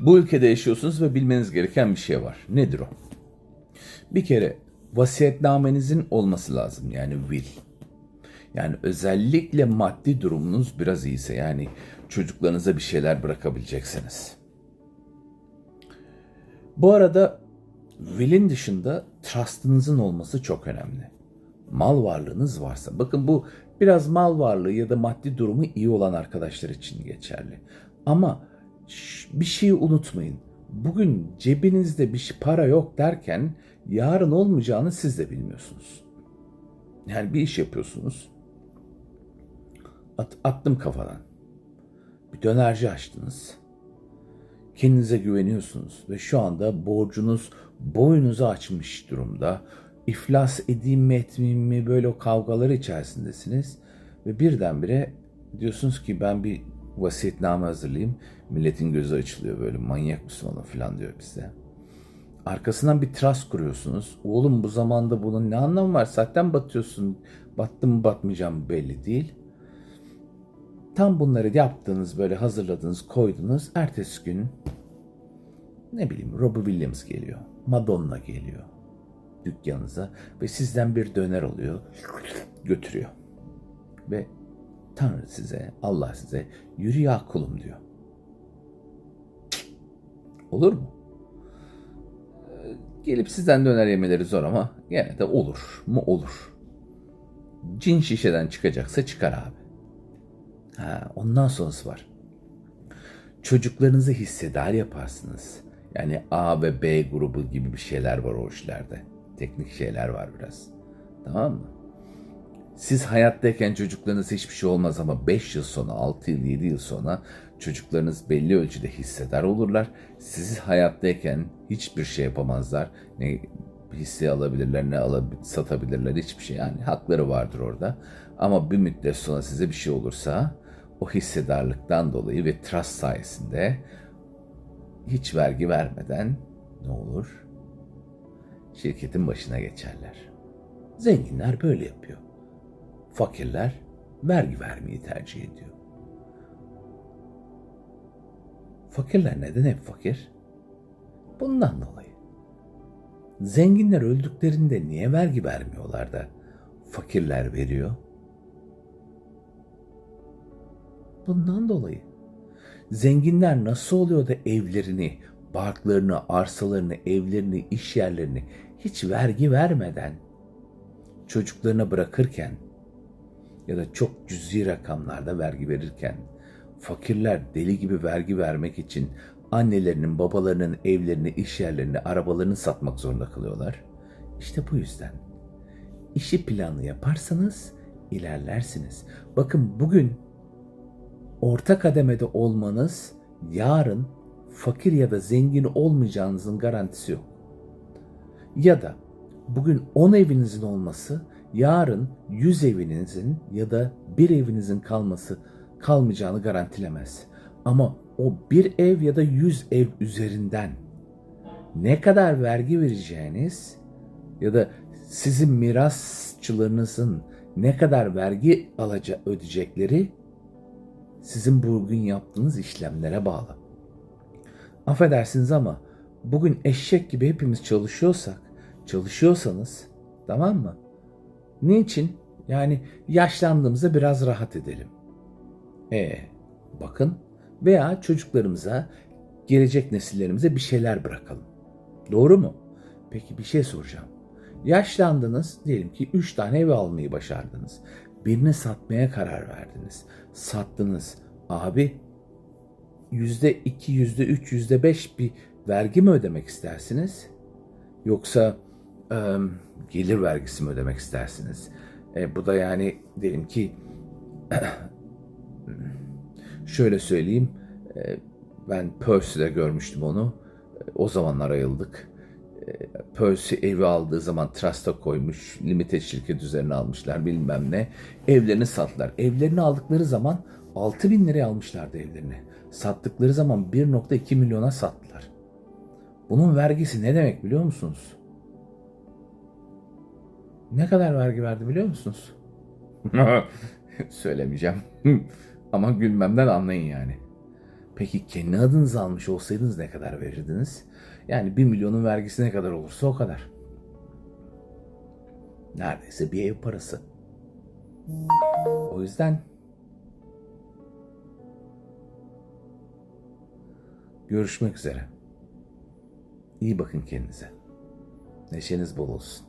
Bu ülkede yaşıyorsunuz ve bilmeniz gereken bir şey var. Nedir o? Bir kere vasiyetnamenizin olması lazım yani will. Yani özellikle maddi durumunuz biraz iyiyse yani çocuklarınıza bir şeyler bırakabileceksiniz. Bu arada will'in dışında trust'ınızın olması çok önemli. Mal varlığınız varsa, bakın bu biraz mal varlığı ya da maddi durumu iyi olan arkadaşlar için geçerli. Ama bir şeyi unutmayın. Bugün cebinizde bir para yok derken yarın olmayacağını siz de bilmiyorsunuz. Yani bir iş yapıyorsunuz. At- attım kafadan. Bir dönerci açtınız. Kendinize güveniyorsunuz ve şu anda borcunuz boynunuzu açmış durumda. İflas edeyim mi etmeyeyim mi böyle o kavgalar içerisindesiniz. Ve birdenbire diyorsunuz ki ben bir vasiyetname hazırlayayım. Milletin gözü açılıyor böyle manyak mısın oğlum falan diyor bize. Arkasından bir trust kuruyorsunuz. Oğlum bu zamanda bunun ne anlamı var? Zaten batıyorsun. Battım mı batmayacağım belli değil. Tam bunları yaptığınız böyle hazırladınız koydunuz. Ertesi gün ne bileyim Robbie Williams geliyor. Madonna geliyor dükkanınıza ve sizden bir döner alıyor götürüyor. Ve Tanrı size, Allah size yürü ya kulum diyor. Olur mu? Ee, Gelip sizden döner yemeleri zor ama gene de olur mu olur. Cin şişeden çıkacaksa çıkar abi. Ha, ondan sonrası var. Çocuklarınızı hissedar yaparsınız. Yani A ve B grubu gibi bir şeyler var o işlerde. Teknik şeyler var biraz. Tamam mı? Siz hayattayken çocuklarınız hiçbir şey olmaz ama 5 yıl sonra, 6 yıl, 7 yıl sonra çocuklarınız belli ölçüde hissedar olurlar. Siz hayattayken hiçbir şey yapamazlar. Ne hisse alabilirler, ne alab- satabilirler hiçbir şey. Yani hakları vardır orada. Ama bir müddet sonra size bir şey olursa o hissedarlıktan dolayı ve trust sayesinde hiç vergi vermeden ne olur? Şirketin başına geçerler. Zenginler böyle yapıyor. Fakirler vergi vermeyi tercih ediyor. Fakirler neden hep fakir? Bundan dolayı. Zenginler öldüklerinde niye vergi vermiyorlar da fakirler veriyor? Bundan dolayı. Zenginler nasıl oluyor da evlerini, barklarını, arsalarını, evlerini, iş yerlerini hiç vergi vermeden çocuklarına bırakırken ya da çok cüzi rakamlarda vergi verirken fakirler deli gibi vergi vermek için annelerinin, babalarının evlerini, iş yerlerini, arabalarını satmak zorunda kalıyorlar. İşte bu yüzden. İşi planlı yaparsanız ilerlersiniz. Bakın bugün orta kademede olmanız yarın fakir ya da zengin olmayacağınızın garantisi yok. Ya da bugün 10 evinizin olması yarın 100 evinizin ya da bir evinizin kalması kalmayacağını garantilemez. Ama o bir ev ya da 100 ev üzerinden ne kadar vergi vereceğiniz ya da sizin mirasçılarınızın ne kadar vergi alaca ödeyecekleri sizin bugün yaptığınız işlemlere bağlı. Affedersiniz ama bugün eşek gibi hepimiz çalışıyorsak, çalışıyorsanız tamam mı? Niçin? Yani yaşlandığımızda biraz rahat edelim. E bakın veya çocuklarımıza, gelecek nesillerimize bir şeyler bırakalım. Doğru mu? Peki bir şey soracağım. Yaşlandınız, diyelim ki 3 tane ev almayı başardınız. Birini satmaya karar verdiniz. Sattınız. Abi yüzde iki, yüzde üç, yüzde beş bir vergi mi ödemek istersiniz? Yoksa e, gelir vergisi mi ödemek istersiniz? E, bu da yani diyelim ki şöyle söyleyeyim. e, ben Percy'de görmüştüm onu. E, o zamanlar ayıldık. E, Percy evi aldığı zaman Trust'a koymuş. Limited şirket üzerine almışlar bilmem ne. Evlerini sattılar. Evlerini aldıkları zaman 6 bin liraya almışlardı evlerini. Sattıkları zaman 1.2 milyona sattılar. Bunun vergisi ne demek biliyor musunuz? Ne kadar vergi verdi biliyor musunuz? Söylemeyeceğim. Ama gülmemden anlayın yani. Peki kendi adınıza almış olsaydınız ne kadar verirdiniz? Yani 1 milyonun vergisi ne kadar olursa o kadar. Neredeyse bir ev parası. O yüzden görüşmek üzere. İyi bakın kendinize. Neşeniz bol olsun.